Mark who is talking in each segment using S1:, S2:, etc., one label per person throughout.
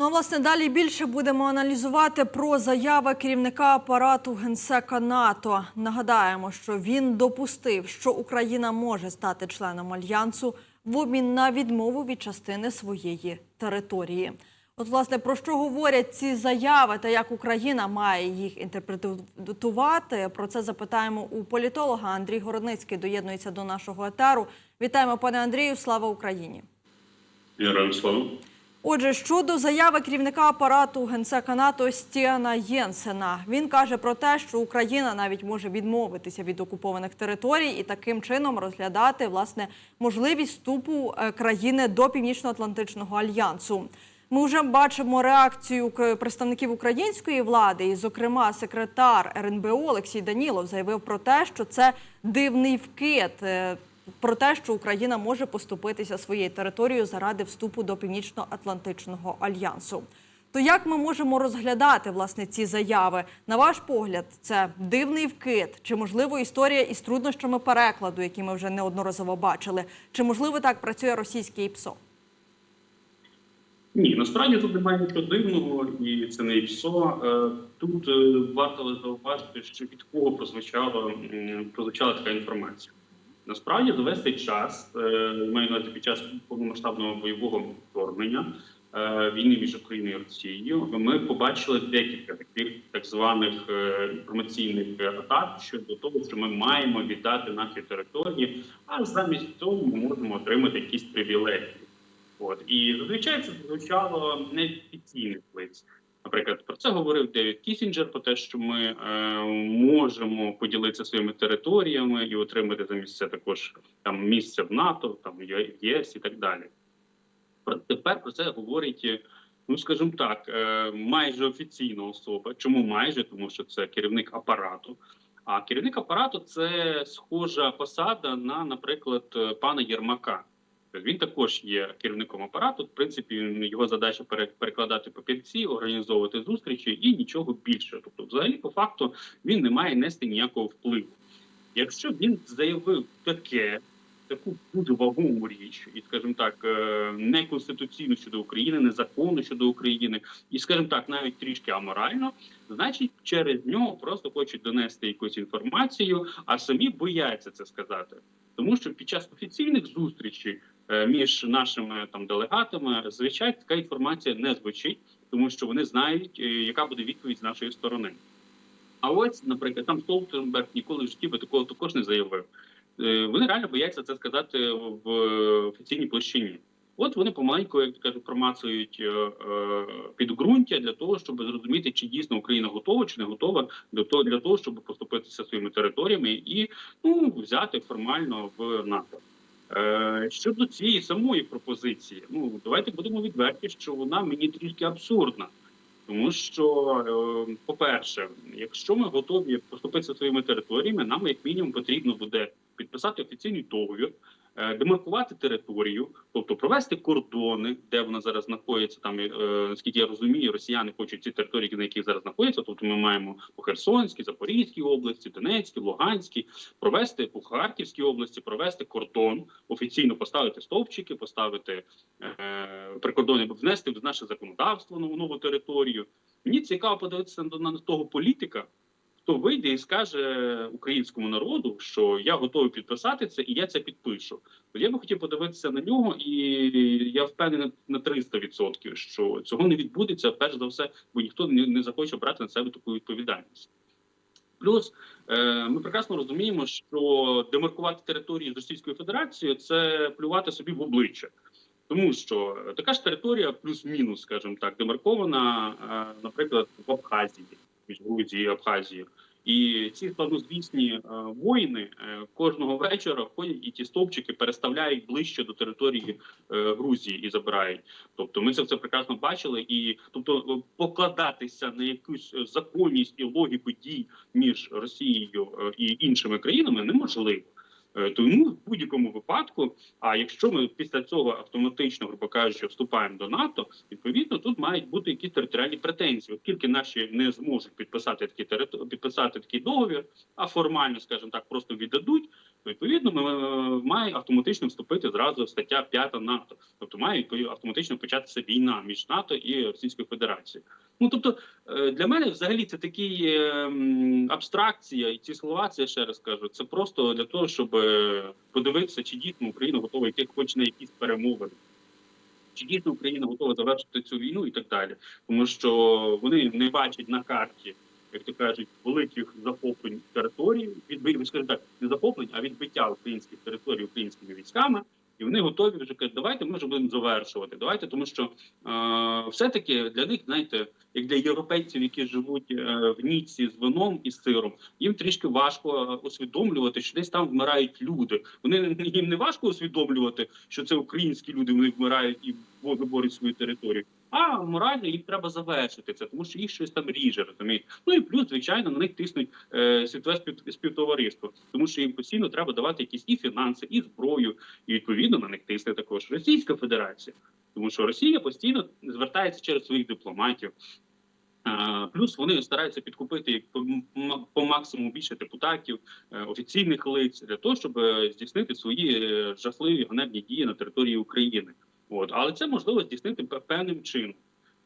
S1: Ну, а власне, далі більше будемо аналізувати про заяви керівника апарату генсека НАТО. Нагадаємо, що він допустив, що Україна може стати членом альянсу в обмін на відмову від частини своєї території. От, власне, про що говорять ці заяви та як Україна має їх інтерпретувати? Про це запитаємо у політолога. Андрій Городницький доєднується до нашого етеру. Вітаємо, пане Андрію. Слава Україні!
S2: Героям слава.
S1: Отже, щодо заяви керівника апарату генсека НАТО Стіана Єнсена, він каже про те, що Україна навіть може відмовитися від окупованих територій і таким чином розглядати власне можливість вступу е, країни до Північно-Атлантичного альянсу. Ми вже бачимо реакцію представників української влади, і, зокрема, секретар РНБО Олексій Данілов заявив про те, що це дивний вкид. Про те, що Україна може поступитися своєю територією заради вступу до Північно-Атлантичного альянсу. То як ми можемо розглядати власне ці заяви? На ваш погляд, це дивний вкид, чи можливо історія із труднощами перекладу, які ми вже неодноразово бачили, чи можливо так працює російське ІПСО?
S2: Ні, насправді тут немає нічого дивного, і це не ІПСО. Е, Тут е, варто зауважити, що від кого прозвучала, прозвучала така інформація. Насправді за весь цей час, е, маю на під час повномасштабного бойового вторгнення е, війни між Україною і Росією, ми побачили декілька таких так званих е, інформаційних атак щодо того, що ми маємо віддати наші території, а замість цього ми можемо отримати якісь привілегії. От і зазвичай це звучало неофіційних лиць. Наприклад, про це говорив Девід Кісінджер, про те, що ми е, можемо поділитися своїми територіями і отримати замість це також там місце в НАТО, там в ЄС і так далі. Про тепер про це говорить, е, ну скажімо так, е, майже офіційна особа. Чому майже? Тому що це керівник апарату. А керівник апарату це схожа посада на, наприклад, е, пана Єрмака. Він також є керівником апарату. В принципі, його задача пере- перекладати папірці, організовувати зустрічі і нічого більше. Тобто, взагалі, по факту, він не має нести ніякого впливу. Якщо він заявив таке, таку дуже вагому річ, і, скажімо так, е, неконституційну щодо України, незаконну щодо України, і, скажімо так, навіть трішки аморально, значить, через нього просто хочуть донести якусь інформацію, а самі бояться це сказати. Тому що під час офіційних зустрічей між нашими там делегатами звичайно така інформація не звучить, тому що вони знають, е, яка буде відповідь з нашої сторони. А ось, наприклад, там Столтенберг ніколи в житті би такого також не заявив. Е, Вони реально бояться це сказати в офіційній площині. От вони помаленьку, як кажуть, промацують е, е, підґрунтя для того, щоб зрозуміти, чи дійсно Україна готова, чи не готова до того для того, щоб поступитися своїми територіями і ну взяти формально в НАТО. Е, щодо цієї самої пропозиції, ну давайте будемо відверті, що вона мені трішки абсурдна. Тому що, е, по-перше, якщо ми готові поступитися своїми територіями, нам як мінімум потрібно буде підписати офіційний договір, демаркувати територію, тобто провести кордони, де вона зараз знаходиться. Там е, наскільки я розумію, росіяни хочуть ці території, на яких зараз знаходяться. Тобто, ми маємо по Херсонській, Запорізькій області, Донецькій, Луганській, провести по Харківській області, провести кордон, офіційно поставити стовпчики, поставити е, прикордонні, внести в наше законодавство нову нову територію. Мені цікаво подивитися на того політика, хто вийде і скаже українському народу, що я готовий підписати це, і я це підпишу. То я би хотів подивитися на нього, і я впевнений на 300%, що цього не відбудеться, перш за все, бо ніхто не, захоче брати на себе таку відповідальність. Плюс е, ми прекрасно розуміємо, що демаркувати території з Російською Федерацією це плювати собі в обличчя. Тому що така ж територія, плюс-мінус, скажімо так, демаркована, е, наприклад, в Абхазії, між Грузією і. І ці славнозвісні е, воїни е, кожного вечора ходять і ті стовпчики переставляють ближче до території е, Грузії і забирають. Тобто, ми це все прекрасно бачили, і тобто покладатися на якусь законність і логіку дій між Росією і іншими країнами неможливо. Е, Тому в будь-якому випадку, а якщо ми після цього автоматично, грубо кажучи, вступаємо до НАТО, відповідно тут мають бути якісь територіальні претензії. Оскільки наші не зможуть підписати такі підписати такий договір, а формально, скажімо так, просто віддадуть, то відповідно ми е, має автоматично вступити зразу стаття 5 НАТО. Тобто має автоматично початися війна між НАТО і Російською Федерацією. Ну тобто е, для мене взагалі це такі е, абстракція, і ці слова, це я ще раз кажу, це просто для того, щоб е, подивитися, чи дійсно Україна готова йти хоч на якісь перемовини. Чи дійсно Україна готова завершити цю війну і так далі, тому що вони не бачать на карті, як то кажуть, великих захоплень територій, відбив, скажімо так, не захоплень, а відбиття українських територій українськими військами. І вони готові вже кажуть, давайте ми вже будемо завершувати. Давайте, тому що е, все-таки для них, знаєте, як для європейців, які живуть е, в Ніці з вином і сиром, їм трішки важко е, усвідомлювати, що десь там вмирають люди. Вони їм не важко усвідомлювати, що це українські люди, вони вмирають і виборють свою територію. А морально їм треба завершити це, тому що їх щось там ріже, розумієте? Ну і плюс, звичайно, на них тиснуть е, світове спів- співтовариство, тому що їм постійно треба давати якісь і фінанси, і зброю, і відповідно на них тисне також Російська Федерація, тому що Росія постійно звертається через своїх дипломатів. Плюс вони стараються підкупити по максимуму більше депутатів, е, офіційних лиць для того, щоб е, здійснити свої е, жахливі ганебні дії на території України. От але це можливо здійснити певним чином.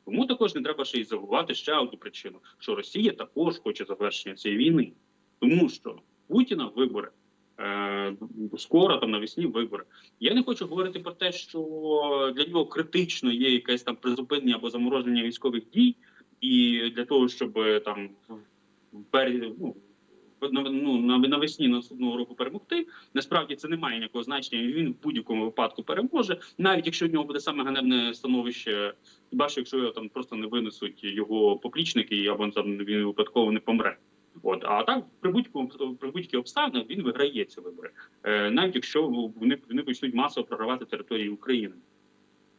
S2: Тому також не треба ще й забувати ще одну причину: що Росія також хоче завершення цієї війни, тому що Путіна вибори. Е, скоро там навесні вибори. Я не хочу говорити про те, що для нього критично є якесь там призупинення або замороження військових дій, і для того, щоб е, там ну, ну, на- навесні наступного року перемогти. Насправді це не має ніякого значення. Він в будь-якому випадку переможе, навіть якщо в нього буде саме ганебне становище, хіба що якщо його там просто не винесуть його поплічники, або там він випадково не помре. От а так при будь-якому будь-яких обставинах він виграє ці вибори, е, навіть якщо вони вони почнуть масово програвати території України,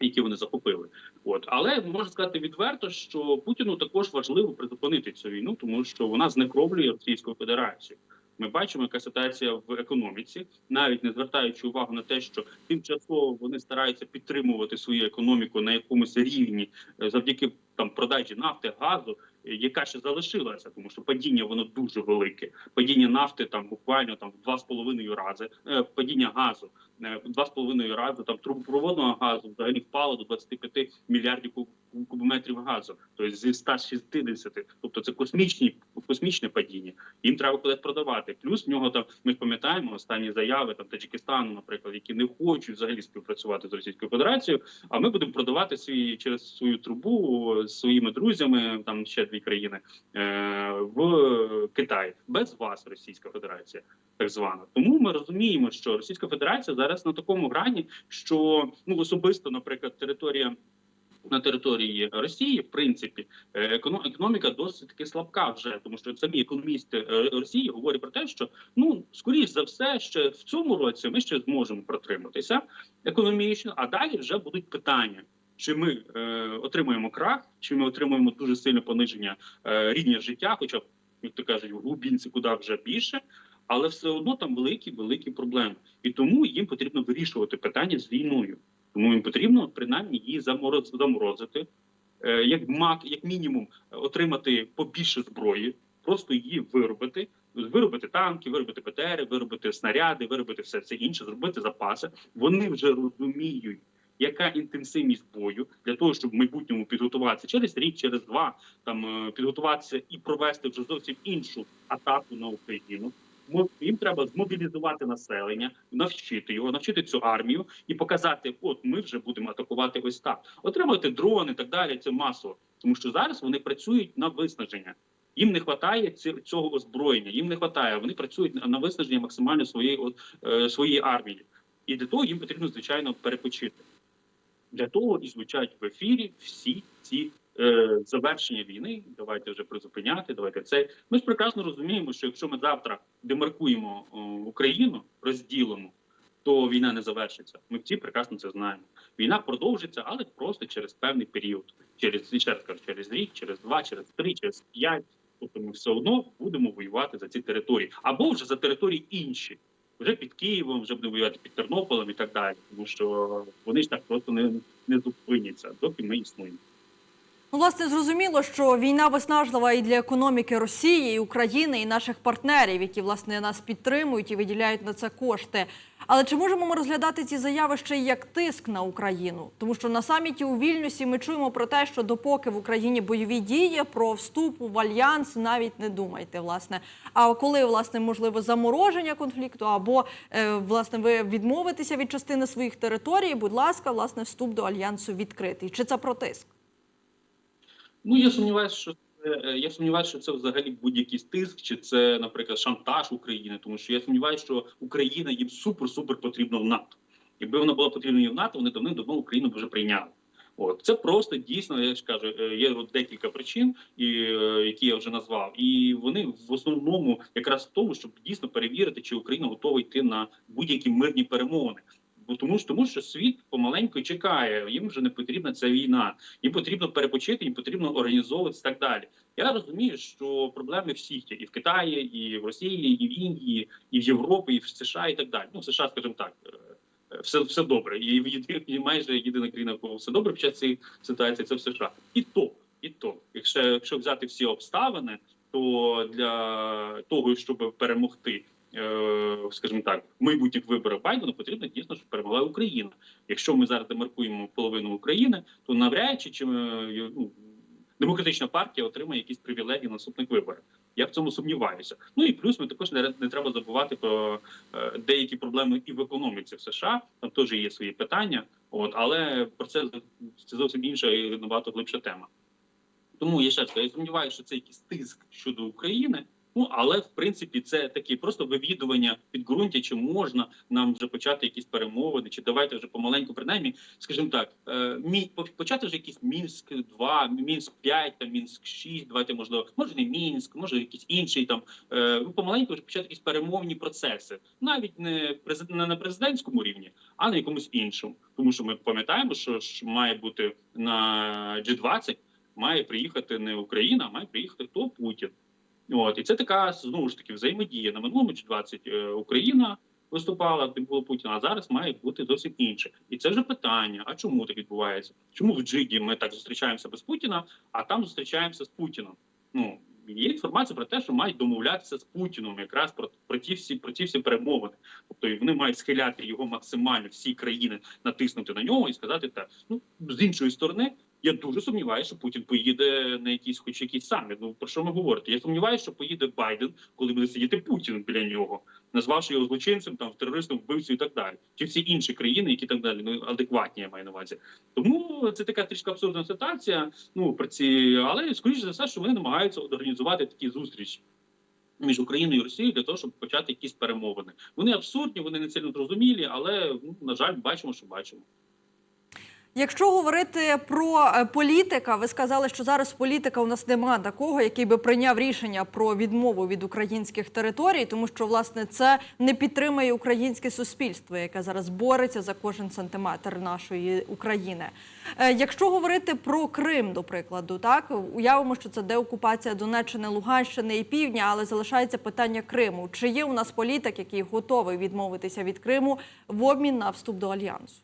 S2: які вони захопили. От але можна сказати відверто, що Путіну також важливо призупинити цю війну, тому що вона знекровлює Російську Федерацію. Ми бачимо, яка ситуація в економіці, навіть не звертаючи увагу на те, що тимчасово вони стараються підтримувати свою економіку на якомусь рівні е, завдяки там продажі нафти, газу, е, яка ще залишилася, тому що падіння воно дуже велике. Падіння нафти там буквально там в два з половиною рази, е, падіння газу е, в два з половиною рази. Там трубопроводного газу взагалі впало до 25 мільярдів кубометрів газу, тобто зі 160. Тобто це космічні космічне падіння. Їм треба кудись продавати. Плюс в нього там ми пам'ятаємо останні заяви там Таджикистану, наприклад, які не хочуть взагалі співпрацювати з Російською Федерацією. А ми будемо продавати свої через свою трубу з своїми друзями, там ще дві країни е, в Китай без вас, Російська Федерація, так звана. Тому ми розуміємо, що Російська Федерація зараз на такому грані, що ну особисто, наприклад, територія. На території Росії, в принципі, е, економіка досить таки слабка вже, тому що самі економісти е, Росії говорять про те, що ну скоріш за все, ще в цьому році ми ще зможемо протриматися економічно, а далі вже будуть питання. Чи ми е, отримуємо крах, чи ми отримуємо дуже сильне пониження е, рівня життя, хоча як то кажуть, в глубінці куди вже більше, але все одно там великі великі проблеми, і тому їм потрібно вирішувати питання з війною. Тому їм потрібно принаймні її замороз- заморозити, е, як мак, як мінімум, отримати побільше зброї, просто її виробити. Виробити танки, виробити ПТРи, виробити снаряди, виробити все це інше, зробити запаси. Вони вже розуміють, яка інтенсивність бою для того, щоб в майбутньому підготуватися через рік, через два, там е, підготуватися і провести вже зовсім іншу атаку на Україну. Їм треба змобілізувати населення, навчити його, навчити цю армію і показати, от ми вже будемо атакувати ось так. Отримати дрони і так далі. Це масово, тому що зараз вони працюють на виснаження. Їм не вистачає цього озброєння. Їм не вистачає. Вони працюють на- на виснаження максимально своєї е, своєї армії, і для того їм потрібно звичайно перепочити. Для того і звучать в ефірі всі ці е, завершення війни. Давайте вже призупиняти. Давайте це. Ми ж прекрасно розуміємо, що якщо ми завтра демаркуємо Україну розділимо, то війна не завершиться. Ми всі прекрасно це знаємо. Війна продовжиться, але просто через певний період, через ще через рік, через два, через три, через п'ять. Тобто ми все одно будемо воювати за ці території або вже за території інші. Вже під Києвом, вже будемо воювати під Тернополем і так далі, тому що вони ж так просто не, не зупиняться, доки ми існуємо.
S1: Ну, власне, зрозуміло, що війна виснажлива і для економіки Росії, і України, і наших партнерів, які власне нас підтримують і виділяють на це кошти. Але чи можемо ми розглядати ці заяви ще й як тиск на Україну? Тому що на саміті у Вільнюсі ми чуємо про те, що допоки в Україні бойові дії про вступ в альянс навіть не думайте, власне. А коли власне можливо замороження конфлікту, або е, власне ви відмовитеся від частини своїх територій, будь ласка, власне, вступ до альянсу відкритий. Чи це про тиск?
S2: Ну я сумніваюся, що це е, я сумніваюся, що це взагалі будь-який тиск, чи це, наприклад, шантаж України, тому що я сумніваюся, що Україна їм супер-супер потрібна в НАТО. Якби вона була потрібна і в НАТО, вони давним-давно Україну вже прийняли. От це просто дійсно, я ж кажу, е, є от декілька причин, і е, які я вже назвав, і вони в основному якраз в тому, щоб дійсно перевірити, чи Україна готова йти на будь-які мирні перемовини. Бо тому ж тому, що світ помаленьку чекає, їм вже не потрібна ця війна, їм потрібно перепочити, їм потрібно організовуватися і так далі. Я розумію, що проблеми всіх є і в Китаї, і в Росії, і в Індії, і в Європі, і в США, і так далі. Ну, в США, скажімо так, е, все, все добре. І, в єди- і майже єдина країна, кого все добре під час цієї ситуації, це в США. І то, і то, якщо, якщо взяти всі обставини, то для того, щоб перемогти. Е, Скажімо так, в майбутніх виборах Байдена потрібно дійсно, щоб перемогла Україна. Якщо ми зараз демаркуємо половину України, то навряд чи чи, е, ну, демократична партія отримає якісь привілегії на наступних виборах. Я в цьому сумніваюся. Ну і плюс ми також не, не треба забувати про е, деякі проблеми і в економіці в США. Там теж є свої питання. От але про це це зовсім інша і набагато глибша тема. Тому я ще раз я сумніваюся, що це якийсь тиск щодо України. Ну але в принципі це такі просто вивідування підґрунтя, чи можна нам вже почати якісь перемовини, чи давайте вже помаленьку, принаймні, скажімо так, е, мі почати вже якийсь мінськ 2 мінськ 5 там мінськ 6 Давайте можливо, може не мінськ, може якийсь інший там. Е, ну помаленьку вже почати якісь перемовні процеси, навіть не не на президентському рівні, а на якомусь іншому. Тому що ми пам'ятаємо, що ж має бути на G20, має приїхати не Україна, а має приїхати хто Путін. От і це така знову ж таки взаємодія на минулому G20 е, Україна виступала, де було Путіна, а зараз має бути зовсім інше. І це вже питання: а чому так відбувається? Чому в Джиді ми так зустрічаємося без Путіна, а там зустрічаємося з Путіном? Ну є інформація про те, що мають домовлятися з Путіном якраз про, про ті всі про ті всі перемовини. Тобто вони мають схиляти його максимально всі країни натиснути на нього і сказати так. Ну з іншої сторони. Я дуже сумніваюся, що Путін поїде на якийсь, хоч якийсь саміт. Ну про що ми говорите? Я сумніваюся, що поїде Байден, коли буде сидіти Путін біля нього, назвавши його злочинцем, там терористом, вбивцем і так далі. Чи всі інші країни, які так далі, ну адекватні я маю на увазі. Тому це така трішки абсурдна ситуація. Ну про ці, але скоріше за все, що вони намагаються організувати такі зустрічі. Між Україною і Росією для того, щоб почати якісь перемовини. Вони абсурдні, вони не сильно зрозумілі, але ну, на жаль, бачимо, що бачимо.
S1: Якщо говорити про е, політика, ви сказали, що зараз політика у нас немає такого, який би прийняв рішення про відмову від українських територій, тому що власне це не підтримує українське суспільство, яке зараз бореться за кожен сантиметр нашої України. Е, Якщо говорити про Крим, до прикладу, так уявимо, що це деокупація Донеччини, Луганщини і Півдня, але залишається питання Криму. Чи є у нас політик, який готовий відмовитися від Криму в обмін на вступ до альянсу?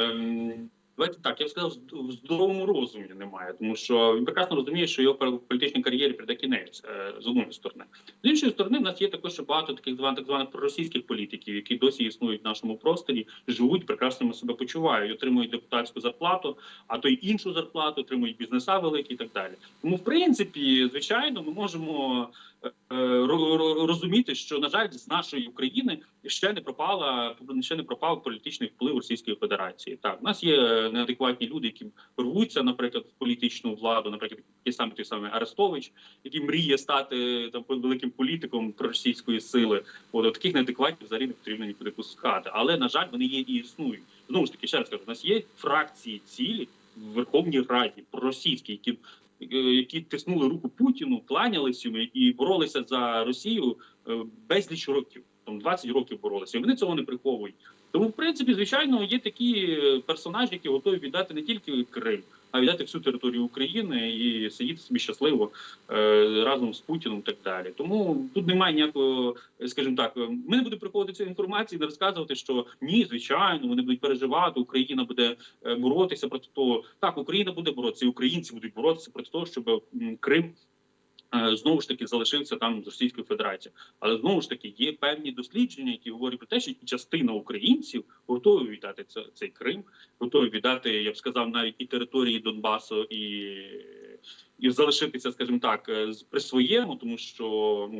S2: Ем, давайте так, я б сказав, в здоровому розумі немає, тому що він прекрасно розуміє, що його політичній кар'єрі прийде кінець е, з одної сторони. З іншої сторони, в нас є також багато таких званих так званих проросійських політиків, які досі існують в нашому просторі, живуть, прекрасно себе почувають, отримують депутатську зарплату, а то й іншу зарплату, отримують бізнеса великі і так далі. Тому, в принципі, звичайно, ми можемо е, е, ро- ро- розуміти, що на жаль, з нашої України ще не пропала ще не пропав політичний вплив Російської Федерації. Так, у нас є неадекватні люди, які рвуться, наприклад, в політичну владу, наприклад, ті самі той самий Арестович, який мріє стати там великим політиком проросійської сили. От, таких неадекватів взагалі не потрібно нікуди пускати. Але на жаль, вони є і існують. Знову ж таки, ще раз кажу, у нас є фракції цілі в Верховній Раді проросійські, які е, які тиснули руку Путіну, кланялись йому і боролися за Росію е, безліч років. Там 20 років боролися. І вони цього не приховують. Тому, в принципі, звичайно, є такі е, персонажі, які готові віддати не тільки Крим, а віддати всю територію України і сидіти собі щасливо е, разом з Путіним і так далі. Тому тут немає ніякого, е, скажімо так, ми не будемо приходити цю інформацію, і не розказувати, що ні, звичайно, вони будуть переживати, Україна буде боротися проти того. Так, Україна буде боротися, і українці будуть боротися проти того, щоб Крим. Е, Знову ж таки залишився там з Російською Федерацією, але знову ж таки є певні дослідження, які говорять про те, що частина українців готові віддати це, цей Крим, готові віддати, я б сказав, навіть і території Донбасу, і, і залишитися, скажімо так, е, при своєму, тому що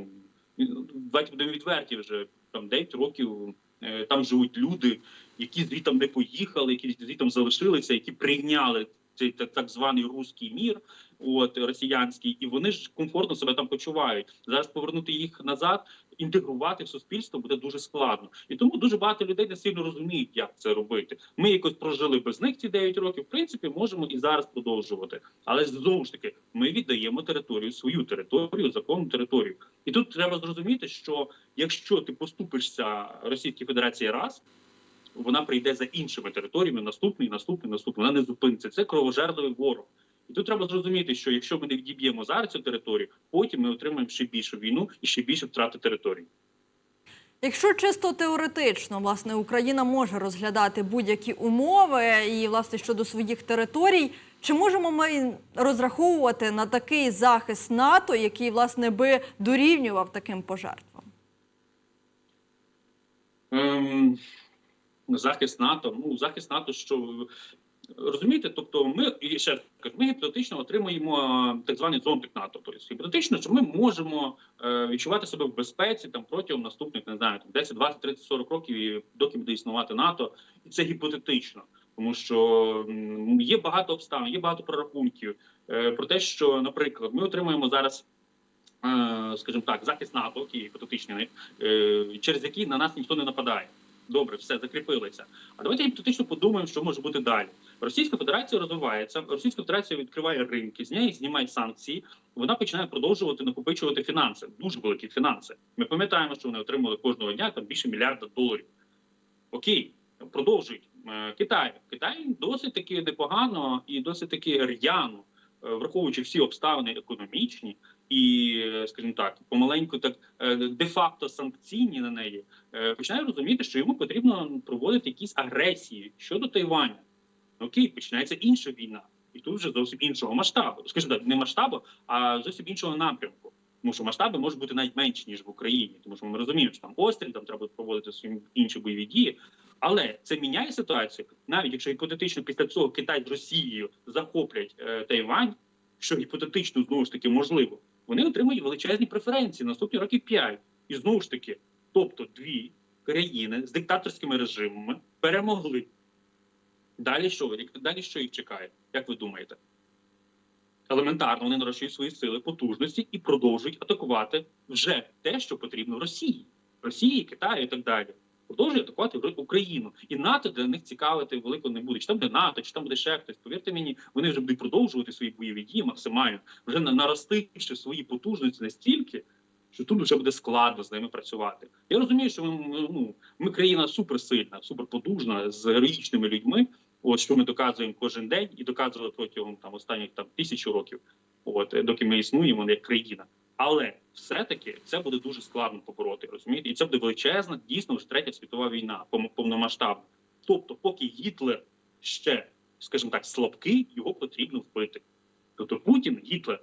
S2: ну давайте будемо відверті вже там 9 років. е, Там живуть люди, які звітом не поїхали, які звітом залишилися, які прийняли цей так званий руський мір, от росіянський, і вони ж комфортно себе там почувають. Зараз повернути їх назад, інтегрувати в суспільство буде дуже складно. І тому дуже багато людей не сильно розуміють, як це робити. Ми якось прожили без них ці 9 років. В принципі, можемо і зараз продовжувати. Але знову ж таки, ми віддаємо територію, свою територію, законну територію. І тут треба зрозуміти, що якщо ти поступишся Російській Федерації раз. Вона прийде за іншими територіями наступний, наступний, наступний. Вона не зупиниться. Це кровожерливий ворог. І тут треба зрозуміти, що якщо ми не відіб'ємо зараз цю територію, потім ми отримаємо ще більшу війну і ще більше втрати територій.
S1: Якщо чисто теоретично, власне, Україна може розглядати будь-які умови і власне щодо своїх територій, чи можемо ми розраховувати на такий захист НАТО, який власне би дорівнював таким пожертвам?
S2: Ем, захист НАТО. Ну захист НАТО, що розумієте, тобто ми і ще раз кажу, ми гіпотетично отримуємо е, так званий зонтик НАТО. Тобто гіпотетично, що ми можемо е, відчувати себе в безпеці там протягом наступних не знаю там 10, 20, 30, 40 років, і доки буде існувати НАТО, і це гіпотетично. Тому що є багато обставин, є багато прорахунків е, про те, що, наприклад, ми отримуємо зараз, скажімо так, захист НАТО, який гіпотетичний, через який на нас ніхто не нападає. Добре, все закріпилося. А давайте гіпотетично подумаємо, що може бути далі. Російська Федерація розвивається. Російська Федерація відкриває ринки, з неї знімають санкції. Вона починає продовжувати накопичувати фінанси, дуже великі фінанси. Ми пам'ятаємо, що вони отримали кожного дня там більше мільярда доларів. Окей, продовжують. Е, Китай. Китай досить таки непогано і досить таки р'яно, е, враховуючи всі обставини економічні і, е, скажімо так, помаленьку, так е, де-факто санкційні на неї, е, починає розуміти, що йому потрібно проводити якісь агресії щодо Тайваня. Окей, починається інша війна, і тут вже зовсім іншого масштабу. Скажімо так, не масштабу, а зовсім іншого напрямку. Тому що масштаби можуть бути навіть менші ніж в Україні, тому що ми розуміємо, що там постріл, там треба проводити свої інші бойові дії. Але це міняє ситуацію, навіть якщо гіпотетично після цього Китай з Росією захоплять е, Тайвань, що гіпотетично знову ж таки можливо, вони отримують величезні преференції наступні років 5. І знову ж таки, тобто дві країни з диктаторськими режимами перемогли. Далі що? Далі що їх чекає? Як ви думаєте? Елементарно вони нарощують свої сили, потужності і продовжують атакувати вже те, що потрібно Росії, Росії, Китаю і так далі. Продовжує атакувати Україну, і НАТО для них цікавити велико не буде. Чи там буде НАТО, чи там буде ще хтось. Повірте мені, вони вже будуть продовжувати свої бойові дії максимально, вже на- наростивши свої потужності настільки, що тут вже буде складно з ними працювати. Я розумію, що ми, ну, ми країна суперсильна, суперпотужна, з героїчними людьми. От що ми доказуємо кожен день і доказували протягом там останніх там тисячу років, от доки ми існуємо як країна. Але все-таки це буде дуже складно побороти, розумієте? І це буде величезна, дійсно вже третя світова війна, повномасштабна. Тобто, поки Гітлер ще, скажімо так, слабкий, його потрібно вбити. Тобто Путін, Гітлер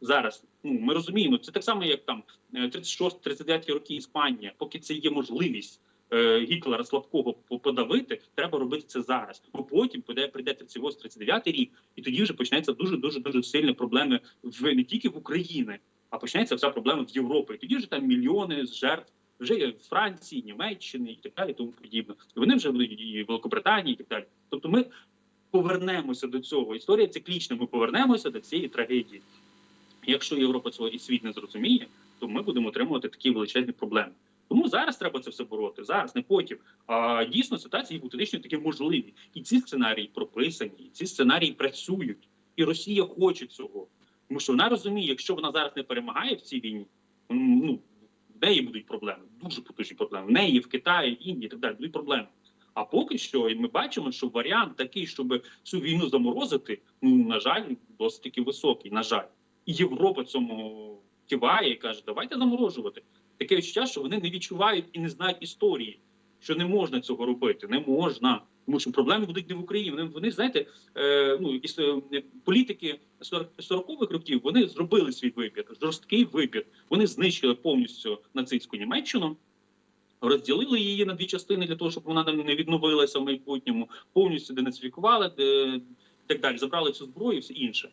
S2: зараз, ну ми розуміємо, це так само, як там е, 36-39 роки Іспанія, поки це є можливість. е, Гітлера слабкого подавити, треба робити це зараз. Бо потім прийде прийде 39 рік, і тоді вже почнеться дуже дуже дуже сильні проблеми в не тільки в Україні, а почнеться вся проблема в Європі. Тоді вже там мільйони жертв вже є в Франції, Німеччини і так далі, тому подібне. І вони вже будуть і в Великобританії, і так далі. Тобто, ми повернемося до цього. Історія циклічна. Ми повернемося до цієї трагедії. Якщо Європа цього і світ не зрозуміє, то ми будемо отримувати такі величезні проблеми. Тому зараз треба це все бороти. Зараз, не потім. А дійсно ситуації гіпотетично такі можливі. І ці сценарії прописані, і ці сценарії працюють. І Росія хоче цього. Тому що вона розуміє, якщо вона зараз не перемагає в цій війні, ну в неї будуть проблеми, дуже потужні проблеми. В неї в Китаї, в Індії і так далі будуть проблеми. А поки що і ми бачимо, що варіант такий, щоб цю війну заморозити, ну на жаль, досить таки високий. На жаль, і Європа цьому киває і каже: давайте заморожувати. Таке відчуття, що вони не відчувають і не знають історії, що не можна цього робити, не можна. Тому що проблеми будуть не в Україні. Вони, вони знаєте, е, ну якісь е, політики 40-х років вони зробили свій вибір, жорсткий вибір. Вони знищили повністю нацистську Німеччину, розділили її на дві частини для того, щоб вона там не відновилася в майбутньому, повністю денацифікували де, так далі. Забрали цю зброю і все інше.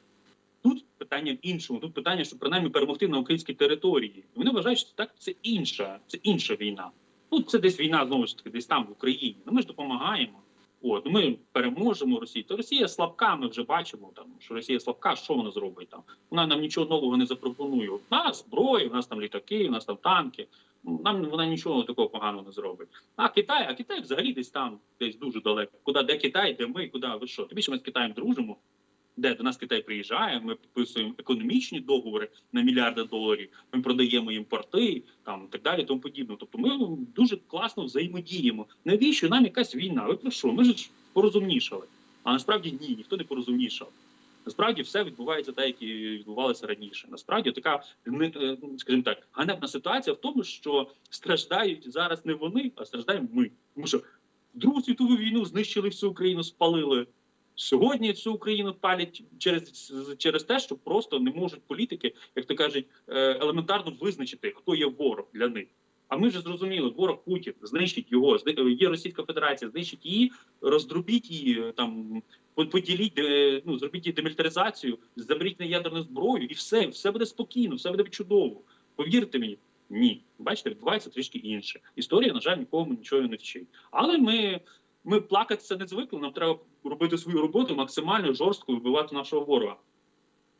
S2: Тут питання в іншому. Тут питання, щоб принаймні перемогти на українській території. Вони вважають, що так це інша, це інша війна. Ну це десь війна знову ж таки, десь там в Україні. Ну ми ж допомагаємо. От ми переможемо Росію. То Росія слабка. Ми вже бачимо там, що Росія слабка. Що вона зробить там? Вона нам нічого нового не запропонує. У нас зброї, у нас там літаки, у нас там танки. Ну, Нам вона нічого такого поганого не зробить. А Китай, а Китай взагалі десь там, десь дуже далеко. Куди де Китай, де ми, куди ви що? Тобі що ми з Китаєм дружимо? Де до нас Китай приїжджає, ми підписуємо економічні договори на мільярди доларів. Ми продаємо їм порти, там так далі, тому подібне. Тобто, ми дуже класно взаємодіємо. Навіщо нам якась війна? Ви про що? Ми ж порозумнішали. А насправді ні, ніхто не порозумнішав. Насправді все відбувається так, як і відбувалося раніше. Насправді така е, скажімо так, ганебна ситуація в тому, що страждають зараз не вони, а страждаємо ми. Тому що Другу світову війну знищили всю Україну, спалили. Сьогодні всю Україну палять через, через те, що просто не можуть політики, як то кажуть, е, елементарно визначити, хто є ворог для них. А ми вже зрозуміли, ворог Путін, знищить його, є Російська Федерація, знищить її, роздробіть її е, там, по- поділіть, ну зробіть її демілітаризацію, заберіть на ядерну зброю, і все, все буде спокійно, все буде чудово. Повірте мені, ні. Бачите, відбувається трішки інше. Історія, на жаль, нікому нічого не вчить. Але ми, ми плакатися не звикли. Нам треба робити свою роботу максимально жорстко і вбивати нашого ворога.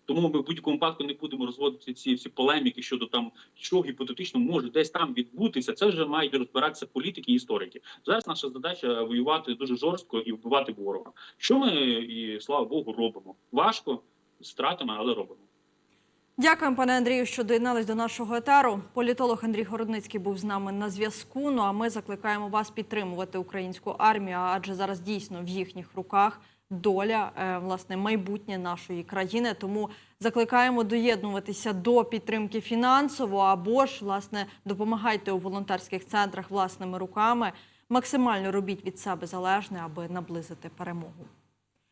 S2: Тому ми в будь-якому випадку не будемо розводити ці всі полеміки щодо там, що гіпотетично може десь там відбутися. Це вже мають розбиратися політики і історики. Зараз наша задача воювати дуже жорстко і вбивати ворога. Що ми і слава Богу робимо? Важко з втратами, але робимо.
S1: Дякуємо, пане Андрію, що доєднались до нашого етеру. Політолог Андрій Городницький був з нами на зв'язку. Ну а ми закликаємо вас підтримувати українську армію, адже зараз дійсно в їхніх руках доля, е, власне, майбутнє нашої країни. Тому закликаємо доєднуватися до підтримки фінансово або ж власне допомагайте у волонтерських центрах власними руками. Максимально робіть від себе залежне, аби наблизити перемогу.